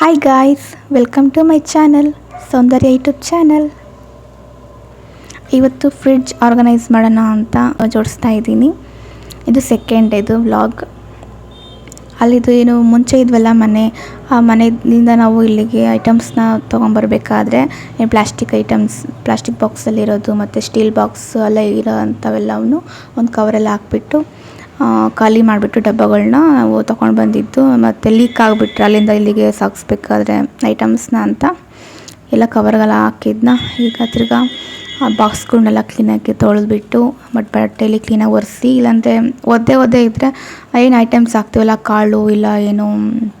Hi guys welcome to my channel Soundarya YouTube channel ಇವತ್ತು fridge organise ಮಾಡೋಣ ಅಂತ ಜೋಡಿಸ್ತಾ ಇದ್ದೀನಿ. ಇದು ಸೆಕೆಂಡ್ ಇದು ವ್ಲಾಗ್ ಅಲ್ಲಿದು ಏನು ಮುಂಚೆ ಇದ್ವಲ್ಲ ಮನೆ, ಆ ಮನೆಯಿಂದ ನಾವು ಇಲ್ಲಿಗೆ ಐಟಮ್ಸ್ನ ತೊಗೊಂಬರ್ಬೇಕಾದ್ರೆ ಪ್ಲಾಸ್ಟಿಕ್ ಐಟಮ್ಸ್ ಪ್ಲಾಸ್ಟಿಕ್ ಬಾಕ್ಸಲ್ಲಿರೋದು ಮತ್ತು ಸ್ಟೀಲ್ ಬಾಕ್ಸ್ ಎಲ್ಲ ಇರೋ ಅಂಥವೆಲ್ಲವನ್ನು ಒಂದು ಕವರಲ್ಲಿ ಹಾಕ್ಬಿಟ್ಟು ಖಾಲಿ ಮಾಡಿಬಿಟ್ಟು ಡಬ್ಬಗಳನ್ನ ನಾವು ತೊಗೊಂಡು ಬಂದಿದ್ದು. ಮತ್ತು ಲೀಕ್ ಆಗಿಬಿಟ್ರೆ ಅಲ್ಲಿಂದ ಇಲ್ಲಿಗೆ ಸಾಗಿಸ್ಬೇಕಾದ್ರೆ ಐಟಮ್ಸ್ನ ಅಂತ ಎಲ್ಲ ಕವರ್ಗೆಲ್ಲ ಹಾಕಿದ್ನ. ಈಗ ತಿರ್ಗಾ ಆ ಬಾಕ್ಸ್ಗಳನ್ನೆಲ್ಲ ಕ್ಲೀನಾಗಿ ತೊಳೆದ್ಬಿಟ್ಟು ಮತ್ತು ಬಟ್ಟೆಲಿ ಕ್ಲೀನಾಗಿ ಒರೆಸಿ, ಇಲ್ಲಾಂದರೆ ಒದ್ದೆ ಒದ್ದೆ ಇದ್ದರೆ ಏನು ಐಟಮ್ಸ್ ಹಾಕ್ತೀವಲ್ಲ ಕಾಳು ಇಲ್ಲ ಏನು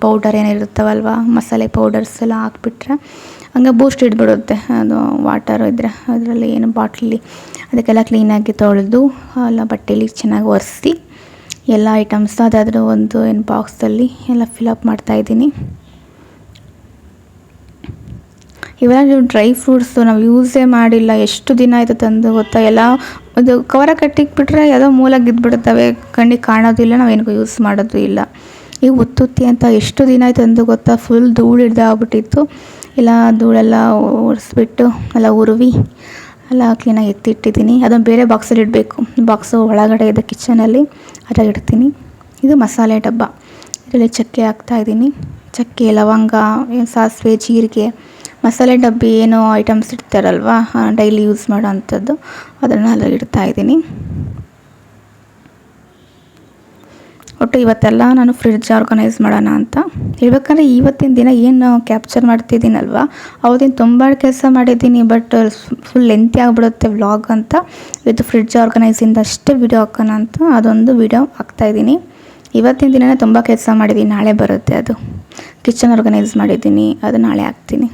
ಪೌಡರ್ ಏನೋ ಇರುತ್ತವಲ್ವ, ಮಸಾಲೆ ಪೌಡರ್ಸ್ ಎಲ್ಲ ಹಾಕ್ಬಿಟ್ರೆ ಹಂಗೆ ಬೂಸ್ಟ್ ಇಡ್ಬಿಡುತ್ತೆ. ಅದು ವಾಟರ್ ಇದ್ದರೆ ಅದರಲ್ಲಿ ಏನು ಬಾಟ್ಲಿ ಅದಕ್ಕೆಲ್ಲ ಕ್ಲೀನಾಗಿ ತೊಳೆದು ಎಲ್ಲ ಬಟ್ಟೆಲಿ ಚೆನ್ನಾಗಿ ಒರೆಸಿ ಎಲ್ಲ ಐಟಮ್ಸ್ ಅದಾದರೂ ಒಂದು ಏನು ಬಾಕ್ಸಲ್ಲಿ ಎಲ್ಲ ಫಿಲಪ್ ಮಾಡ್ತಾಯಿದ್ದೀನಿ ಇವೆಲ್ಲ ಡ್ರೈ ಫ್ರೂಟ್ಸು ನಾವು ಯೂಸೇ ಮಾಡಿಲ್ಲ, ಎಷ್ಟು ದಿನ ಆಯಿತು ತಂದು ಗೊತ್ತಾ? ಎಲ್ಲ ಅದು ಕವರ ಕಟ್ಟಿಕ್ಬಿಟ್ರೆ ಯಾವುದೋ ಮೂಲ ಗಿದ್ದುಬಿಡ್ತವೆ ಕಣ್ಣಿಗೆ ಕಾಣೋದಿಲ್ಲ ಏನಕ್ಕೂ ಯೂಸ್ ಮಾಡೋದು ಇಲ್ಲ. ಈಗ ಉತ್ತುತ್ತಿ ಅಂತ ಎಷ್ಟು ದಿನ ಆಯ್ತು ಅಂದು ಗೊತ್ತಾ? ಫುಲ್ ಧೂಳು ಹಿಡ್ದಾಗ್ಬಿಟ್ಟಿತ್ತು ಎಲ್ಲ ಧೂಳೆಲ್ಲ ಒರೆಸ್ಬಿಟ್ಟು, ಎಲ್ಲ ಉರುವಿ ಎಲ್ಲ ಕ್ಲೀನಾಗಿ ಎತ್ತಿಟ್ಟಿದ್ದೀನಿ. ಅದನ್ನು ಬೇರೆ ಬಾಕ್ಸಲ್ಲಿ ಇಡಬೇಕು. ಬಾಕ್ಸು ಒಳಗಡೆ ಇದೆ ಕಿಚನಲ್ಲಿ ಅದ್ರಾಗ ಇಡ್ತೀನಿ. ಇದು ಮಸಾಲೆ ಡಬ್ಬ. ಇದರಲ್ಲಿ ಚಕ್ಕೆ ಹಾಕ್ತಾಯಿದ್ದೀನಿ ಚಕ್ಕೆ, ಲವಂಗ, ಏನು ಸಾಸಿವೆ, ಜೀರಿಗೆ. ಮಸಾಲೆ ಡಬ್ಬಿ ಏನು ಐಟಮ್ಸ್ ಇಡ್ತಾರಲ್ವ ಡೈಲಿ ಯೂಸ್ ಮಾಡೋ ಅಂಥದ್ದು. ಅದನ್ನು ಅಲ್ಲಿ ಇಡ್ತಾ ಇದ್ದೀನಿ ಒಟ್ಟು ಇವತ್ತೆಲ್ಲ ನಾನು ಫ್ರಿಡ್ಜ್ ಆರ್ಗನೈಸ್ ಮಾಡೋಣ ಅಂತ. ಹೇಳ್ಬೇಕಂದ್ರೆ ಇವತ್ತಿನ ದಿನ ಏನು ಕ್ಯಾಪ್ಚರ್ ಮಾಡ್ತಿದ್ದೀನಲ್ವ? ಅವತ್ತಿನ ತುಂಬ ಕೆಲಸ ಮಾಡಿದ್ದೀನಿ ಬಟ್ ಫುಲ್ ಲೆಂತಿ ಆಗಿಬಿಡುತ್ತೆ ವ್ಲಾಗ್ ಅಂತ. ಇವತ್ತು ಫ್ರಿಡ್ಜ್ ಆರ್ಗನೈಸಿಂದ ಅಷ್ಟೇ ವಿಡಿಯೋ ಹಾಕೋಣ ಅಂತ ಅದೊಂದು ವಿಡಿಯೋ ಹಾಕ್ತಾಯಿದ್ದೀನಿ ಇವತ್ತಿನ ದಿನನೇ ತುಂಬ ಕೆಲಸ ಮಾಡಿದ್ದೀನಿ, ನಾಳೆ ಬರುತ್ತೆ ಅದು. ಕಿಚನ್ ಆರ್ಗನೈಸ್ ಮಾಡಿದ್ದೀನಿ, ಅದು ನಾಳೆ ಹಾಕ್ತೀನಿ.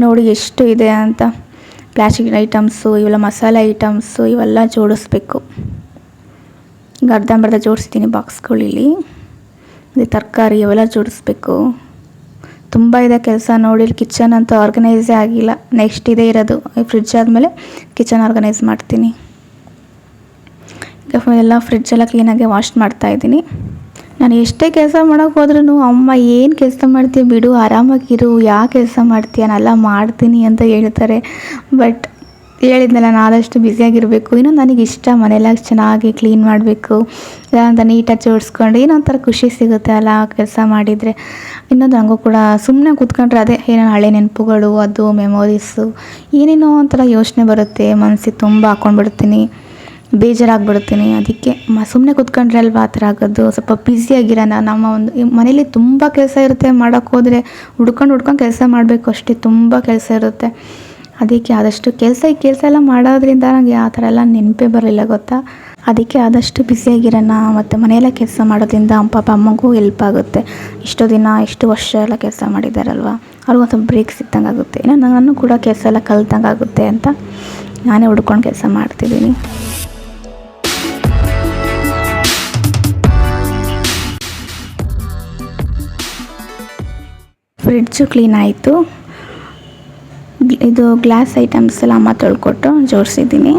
ನೋಡಿ ಎಷ್ಟು ಇದೆ ಅಂತ. ಪ್ಲಾಸ್ಟಿಕ್ ಐಟಮ್ಸು, ಇವೆಲ್ಲ ಮಸಾಲೆ ಐಟಮ್ಸು, ಇವೆಲ್ಲ ಜೋಡಿಸ್ಬೇಕು. ಈಗ ಅರ್ಧಂಬರ್ಧ ಜೋಡಿಸಿದ್ದೀನಿ ಬಾಕ್ಸ್ಗಳಿಲ್ಲಿ. ಮತ್ತು ತರಕಾರಿ ಇವೆಲ್ಲ ಜೋಡಿಸ್ಬೇಕು. ತುಂಬ ಇದೆ ಕೆಲಸ ನೋಡಿ ಕಿಚನ್ ಅಂತೂ ಆರ್ಗನೈಸೇ ಆಗಿಲ್ಲ. ನೆಕ್ಸ್ಟ್ ಇದೇ ಇರೋದು ಫ್ರಿಡ್ಜ್ ಆದಮೇಲೆ ಕಿಚನ್ ಆರ್ಗನೈಸ್ ಮಾಡ್ತೀನಿ. ಈಗ ಎಲ್ಲ ಫ್ರಿಡ್ಜೆಲ್ಲ ಕ್ಲೀನಾಗಿ ವಾಶ್ ಮಾಡ್ತಾಯಿದ್ದೀನಿ ನಾನು ಎಷ್ಟೇ ಕೆಲಸ ಮಾಡೋಕೆ ಹೋದ್ರೂ ಅಮ್ಮ, ಏನು ಕೆಲಸ ಮಾಡ್ತೀಯ ಬಿಡು, ಆರಾಮಾಗಿರು, ಯಾವ ಕೆಲಸ ಮಾಡ್ತೀಯ ನಾನೆಲ್ಲ ಮಾಡ್ತೀನಿ ಅಂತ ಹೇಳ್ತಾರೆ. ಬಟ್ ಹೇಳಿದ್ನಲ್ಲ, ನಾನು ಆದಷ್ಟು ಬ್ಯುಸಿಯಾಗಿರಬೇಕು ಇನ್ನೂ ನನಗೆ ಇಷ್ಟ, ಮನೆಯೆಲ್ಲ ಚೆನ್ನಾಗಿ ಕ್ಲೀನ್ ಮಾಡಬೇಕು. ಇಲ್ಲ, ಅಂತ ನೀಟಾಗಿ ಜೋಡಿಸ್ಕೊಂಡು, ಏನೋ ಒಂಥರ ಖುಷಿ ಸಿಗುತ್ತೆ ಅಲ್ಲ ಕೆಲಸ ಮಾಡಿದರೆ. ಇನ್ನೊಂದು ನನಗೂ ಕೂಡ ಸುಮ್ಮನೆ ಕೂತ್ಕೊಂಡ್ರೆ ಅದೇ ಏನೋ ಹಳೆ ನೆನಪುಗಳು, ಅದು ಮೆಮೊರೀಸು ಏನೇನೋ ಒಂಥರ ಯೋಚನೆ ಬರುತ್ತೆ ಮನಸ್ಸಿಗೆ ತುಂಬ ಹಾಕ್ಕೊಂಡ್ಬಿಡ್ತೀನಿ ಬೇಜಾರಾಗ್ಬಿಡ್ತೀನಿ ಅದಕ್ಕೆ ಮ ಸುಮ್ಮನೆ ಕೂತ್ಕೊಂಡ್ರೆ ಅಲ್ವಾ ಆ ಥರ ಆಗೋದು? ಸ್ವಲ್ಪ ಬ್ಯುಸಿಯಾಗಿರೋಣ ನಮ್ಮ ಒಂದು ಮನೇಲಿ ತುಂಬ ಕೆಲಸ ಇರುತ್ತೆ. ಮಾಡೋಕ್ಕೆ ಹೋದರೆ ಹುಡ್ಕೊಂಡು ಹುಡ್ಕೊಂಡು ಕೆಲಸ ಮಾಡಬೇಕು ಅಷ್ಟೇ. ತುಂಬ ಕೆಲಸ ಇರುತ್ತೆ. ಅದಕ್ಕೆ ಆದಷ್ಟು ಕೆಲಸ ಈ ಕೆಲಸ ಎಲ್ಲ ಮಾಡೋದ್ರಿಂದ ನನಗೆ ಆ ಥರ ಎಲ್ಲ ನೆನಪೇ ಬರಲಿಲ್ಲ ಗೊತ್ತಾ? ಅದಕ್ಕೆ ಆದಷ್ಟು ಬ್ಯುಸಿಯಾಗಿರೋಣ ಮತ್ತು ಮನೆಯೆಲ್ಲ ಕೆಲಸ ಮಾಡೋದ್ರಿಂದ ಪಾಪ ಅಮ್ಮಗೂ ಹೆಲ್ಪ್ ಆಗುತ್ತೆ. ಇಷ್ಟು ದಿನ, ಇಷ್ಟು ವರ್ಷ ಎಲ್ಲ ಕೆಲಸ ಮಾಡಿದ್ದಾರಲ್ವ ಅವ್ರಿಗೊಂದು ಸ್ವಲ್ಪ ಬ್ರೇಕ್ ಸಿಕ್ಕಂಗೆ ಆಗುತ್ತೆ. ಇನ್ನು ನಾನು ಕೂಡ ಕೆಲಸ ಎಲ್ಲ ಕಲ್ತಂಗೆ ಆಗುತ್ತೆ ಅಂತ ನಾನೇ ಹುಡ್ಕೊಂಡು ಕೆಲಸ ಮಾಡ್ತಿದ್ದೀನಿ. ಫ್ರಿಡ್ಜು ಕ್ಲೀನ್ ಆಯಿತು. ಇದು ಗ್ಲಾಸ್ ಐಟಮ್ಸ್ ಎಲ್ಲ ಅಮ್ಮ ತೊಳ್ಕೊಟ್ಟು ಜೋಡಿಸಿದ್ದೀನಿ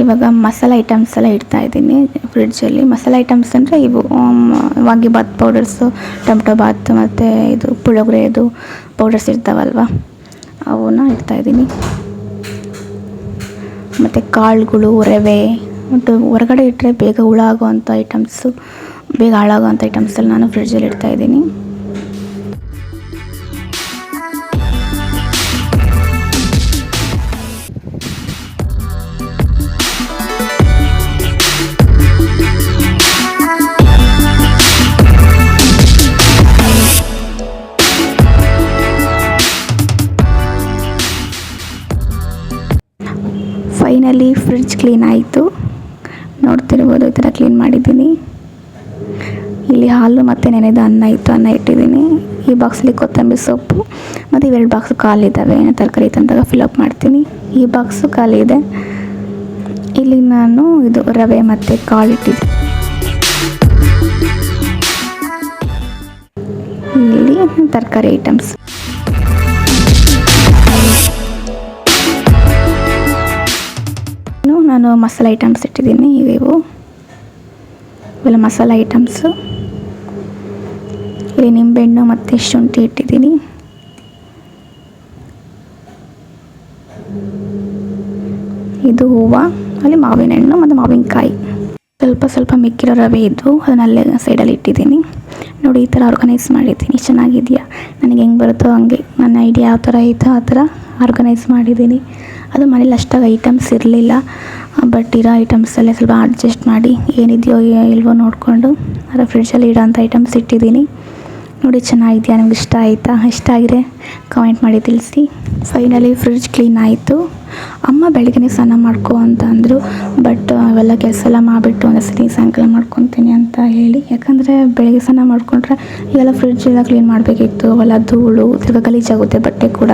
ಇವಾಗ ಮಸಾಲೆ ಐಟಮ್ಸ್ ಎಲ್ಲ ಇಡ್ತಾ ಇದ್ದೀನಿ ಫ್ರಿಡ್ಜಲ್ಲಿ. ಮಸಾಲೆ ಐಟಮ್ಸ್ ಅಂದರೆ ಇವು ವಾಂಗಿಬಾತ್ ಪೌಡರ್ಸು, ಟೊಮೆಟೊ ಬಾತ್ ಮತ್ತು ಇದು ಪುಳೋಗ್ರೆದು ಪೌಡರ್ಸ್ ಇರ್ತಾವಲ್ವ, ಅವನ್ನ ಇಡ್ತಾಯಿದ್ದೀನಿ ಮತ್ತು ಕಾಳುಗಳು, ರವೆ ಮತ್ತು ಹೊರಗಡೆ ಇಟ್ಟರೆ ಬೇಗ ಹುಳ ಆಗೋವಂಥ ಐಟಮ್ಸು, ಬೇಗ ಹಾಳಾಗೋವಂಥ ಐಟಮ್ಸಲ್ಲಿ ನಾನು ಫ್ರಿಡ್ಜಲ್ಲಿ ಇಡ್ತಾಯಿದ್ದೀನಿ ಫೈನಲಿ ಫ್ರಿಡ್ಜ್ ಕ್ಲೀನ್ ಆಯಿತು. ನೋಡ್ತಿರ್ಬೋದು ಈ ಥರ ಕ್ಲೀನ್ ಮಾಡಿದ್ದೀನಿ. ಇಲ್ಲಿ ಹಾಲು ಮತ್ತು ನೆನೆದ ಅನ್ನ ಇತ್ತು, ಅನ್ನ ಇಟ್ಟಿದ್ದೀನಿ. ಈ ಬಾಕ್ಸಲ್ಲಿ ಕೊತ್ತಂಬರಿ ಸೊಪ್ಪು ಮತ್ತು ಇವೆರಡು ಬಾಕ್ಸು ಖಾಲಿದ್ದಾವೆ ಏನೋ ತರಕಾರಿ ತಂದಾಗ ಫಿಲಪ್ ಮಾಡ್ತೀನಿ. ಈ ಬಾಕ್ಸು ಖಾಲಿ ಇದೆ. ಇಲ್ಲಿ ನಾನು ಇದು ರವೆ ಮತ್ತು ಕಾಳು ಇಟ್ಟಿದ್ದೀನಿ. ಇಲ್ಲಿ ತರಕಾರಿ ಐಟಮ್ಸ್ ಮಸಾಲೆ ಐಟಮ್ಸ್ ಇಟ್ಟಿದ್ದೀನಿ. ಇವು. ಇವೆಲ್ಲ ಮಸಾಲೆ ಐಟಮ್ಸು. ಇಲ್ಲಿ ನಿಂಬೆಹಣ್ಣು ಮತ್ತು ಶುಂಠಿ ಇಟ್ಟಿದ್ದೀನಿ. ಇದು ಹೂವು, ಅಲ್ಲಿ ಮಾವಿನ ಹಣ್ಣು ಮತ್ತು ಮಾವಿನಕಾಯಿ. ಸ್ವಲ್ಪ ಸ್ವಲ್ಪ ಮಿಕ್ಕಿರೋ ರವೆ ಇದ್ದು ಅದನ್ನ ಅಲ್ಲೇ ಸೈಡಲ್ಲಿ ಇಟ್ಟಿದ್ದೀನಿ. ನೋಡಿ, ಈ ಥರ ಆರ್ಗನೈಸ್ ಮಾಡಿದ್ದೀನಿ. ಚೆನ್ನಾಗಿದೆಯಾ? ನನಗೆ ಹೆಂಗೆ ಬರುತ್ತೋ ಹಂಗೆ. ನನ್ನ ಐಡಿಯಾ ಯಾವ ಥರ ಇತ್ತು ಆ ಥರ ಆರ್ಗನೈಸ್ ಮಾಡಿದ್ದೀನಿ. ಅದು ಮನೇಲಿ ಅಷ್ಟಾಗಿ ಐಟಮ್ಸ್ ಇರಲಿಲ್ಲ. ಬಟ್ ಇರೋ ಐಟಮ್ಸಲ್ಲೇ ಸ್ವಲ್ಪ ಅಡ್ಜಸ್ಟ್ ಮಾಡಿ ಏನಿದೆಯೋ ಇಲ್ವೋ ನೋಡಿಕೊಂಡು ಅದರ ಫ್ರಿಡ್ಜಲ್ಲಿ ಇಡೋಂಥ ಐಟಮ್ಸ್ ಇಟ್ಟಿದ್ದೀನಿ. ನೋಡಿ, ಚೆನ್ನಾಗಿದೆಯಾ? ನಿಮ್ಗೆ ಇಷ್ಟ ಆಯಿತಾ? ಇಷ್ಟ ಆಗಿದೆ? ಕಮೆಂಟ್ ಮಾಡಿ ತಿಳಿಸಿ. ಫೈನಲಿ ಫ್ರಿಡ್ಜ್ ಕ್ಲೀನ್ ಆಯಿತು. ಅಮ್ಮ ಬೆಳಗ್ಗೆ ಸ್ನಾನ ಮಾಡ್ಕೊ ಅಂತ ಅಂದರು ಬಟ್ ಅವೆಲ್ಲ ಕೆಲಸ ಎಲ್ಲ ಮಾಡಿಬಿಟ್ಟು ಒಂದೊಂದ್ಸತಿ ಸಾಯಂಕಾಲ ಮಾಡ್ಕೊತೀನಿ ಅಂತ ಹೇಳಿ. ಯಾಕಂದರೆ ಬೆಳಗ್ಗೆ ಸ್ನಾನ ಮಾಡಿಕೊಂಡ್ರೆ ಈಗೆಲ್ಲ ಫ್ರಿಡ್ಜ್ ಎಲ್ಲ ಕ್ಲೀನ್ ಮಾಡಬೇಕಿತ್ತು. ಅವೆಲ್ಲ ಧೂಳು ತಿರ್ಗ ಗಲೀಜಾಗುತ್ತೆ ಬಟ್ಟೆ ಕೂಡ.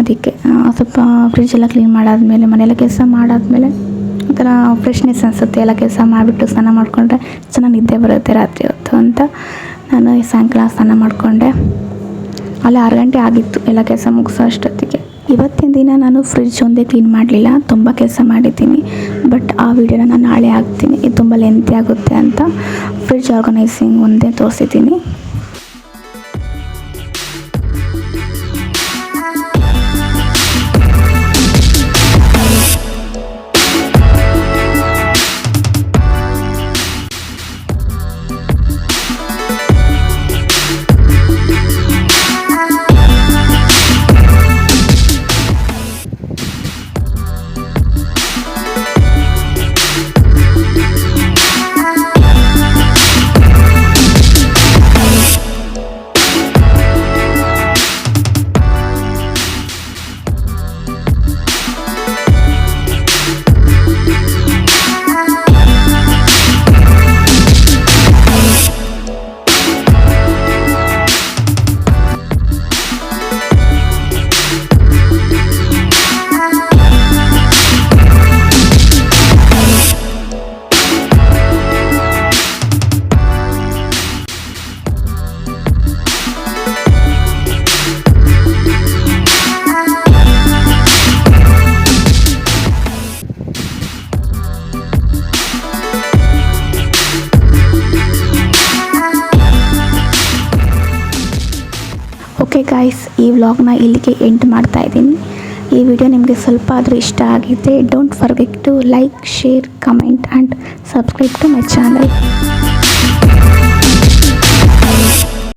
ಅದಕ್ಕೆ ಸ್ವಲ್ಪ ಫ್ರಿಡ್ಜ್ ಎಲ್ಲ ಕ್ಲೀನ್ ಮಾಡಾದಮೇಲೆ, ಮನೆಯೆಲ್ಲ ಕೆಲಸ ಮಾಡಾದಮೇಲೆ ಒಂಥರ ಫ್ರೆಶ್ನೆಸ್ ಅನಿಸುತ್ತೆ. ಎಲ್ಲ ಕೆಲಸ ಮಾಡಿಬಿಟ್ಟು ಸ್ನಾನ ಮಾಡಿಕೊಂಡ್ರೆ ಚೆನ್ನಾಗಿ ನಿದ್ದೆ ಬರುತ್ತೆ ರಾತ್ರಿ ಹೊತ್ತು ಅಂತ ನಾನು ಸಾಯಂಕಾಲ ಸ್ನಾನ ಮಾಡಿಕೊಂಡೆ. ಅಲ್ಲಿ ಆರು ಗಂಟೆ ಆಗಿತ್ತು ಎಲ್ಲ ಕೆಲಸ ಮುಗಿಸೋ ಅಷ್ಟೊತ್ತಿಗೆ. ಇವತ್ತಿನ ದಿನ ನಾನು ಫ್ರಿಡ್ಜ್ ಒಂದೇ ಕ್ಲೀನ್ ಮಾಡಲಿಲ್ಲ, ತುಂಬ ಕೆಲಸ ಮಾಡಿದ್ದೀನಿ. ಬಟ್ ಆ ವಿಡಿಯೋನ ನಾನು ನಾಳೆ ಹಾಕ್ತೀನಿ. ಇದು ತುಂಬ ಲೆಂತಿ ಆಗುತ್ತೆ ಅಂತ ಫ್ರಿಜ್ ಆರ್ಗನೈಸಿಂಗ್ ಒಂದೇ ತೋರಿಸಿದ್ದೀನಿ. ಓಕೆ ಗಾಯ್ಸ್ ಈ ವ್ಲಾಗ್ನ ಇಲ್ಲಿಗೆ ಎಂಡ್ ಮಾಡ್ತಾ ಇದ್ದೀನಿ. ಈ ವಿಡಿಯೋ ನಿಮಗೆ ಸ್ವಲ್ಪ ಆದರೂ ಇಷ್ಟ ಆಗಿದೆ don't forget to like share comment and subscribe to my channel